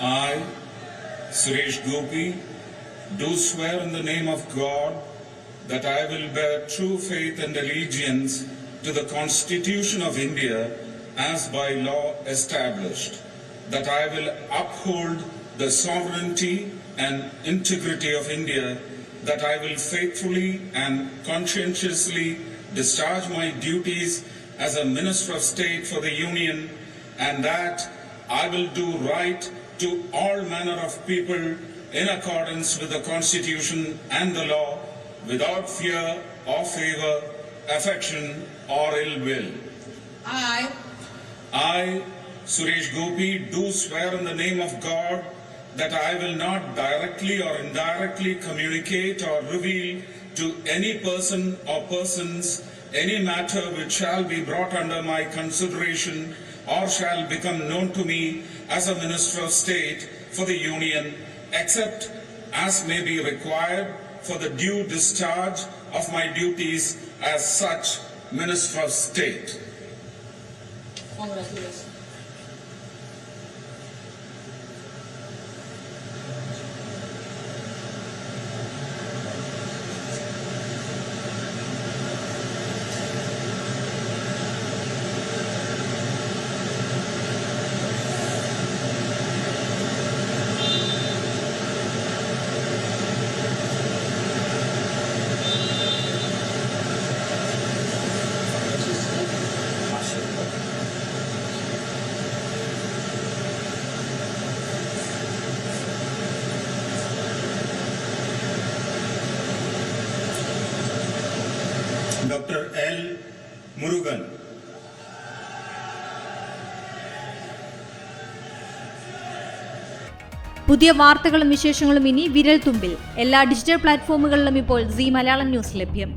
I, Suresh Gopi, do swear in the name of God that I will bear true faith and allegiance to the Constitution of India as by law established, that I will uphold the sovereignty and integrity of India, that I will faithfully and conscientiously discharge my duties as a Minister of State for the Union, and that I will do right to all manner of people in accordance with the Constitution and the law, without fear or favor, affection or ill will. I, I, Suresh Gopi, do swear in the name of God that I will not directly or indirectly communicate or reveal to any person or persons any matter which shall be brought under my consideration or shall become known to me as a Minister of State for the Union, except as may be required for the due discharge of my duties as such Minister of State. congratulations. Doctor L Murugan പുതിയ വാർത്തകളും വിശേഷങ്ങളും ഇനി വിരൽ തുമ്പിൽ എല്ലാ digital പ്ലാറ്റ്ഫോമുകളിലും ഇപ്പോൾ C Malayalam news ലഭ്യം.